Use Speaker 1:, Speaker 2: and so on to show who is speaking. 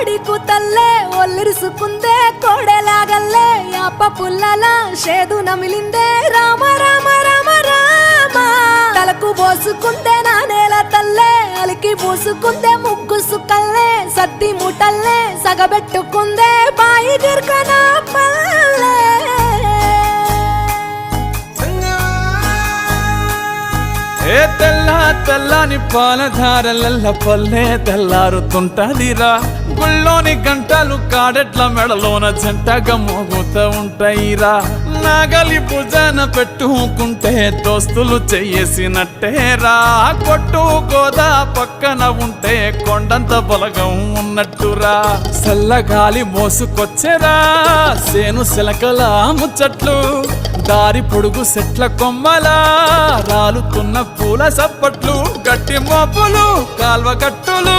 Speaker 1: కోడికు తల్లే ఒల్లిరుసుకుందే కోడెలాగల్లే యాప పుల్లల షేదు నమిలిందే. రామ రామ రామ రామ. తలకు పోసుకుందే నా నేల తల్లే అలికి పూసుకుందే ముగ్గు సుకల్లే సద్ది ముటల్లే సగబెట్టుకుందే బాయి గిర్కనా పల్లే.
Speaker 2: ఏ తెల్ల తెల్లని పాలధారలల్ల పల్లె తెల్లారుతుంటదిరా. గుళ్ళోని గంటలు కాడెట్ల మెడలోన జంటగా మోగుతూ ఉంటాయిరా. నాగలి భుజాన పెట్టుకుంటే దోస్తులు చేసినట్టేరా కొట్టు గోదా పక్కన ఉంటే కొండంత బలగం ఉన్నట్టురా. చల్లగాలి మోసుకొచ్చేరా. సేను సిలకల ముచ్చట్లు దారి పొడుగు సెట్ల కొమ్మలా. రాలుతున్న పూల సప్పట్లు గట్టి మోపులు కాల్వ గట్టులు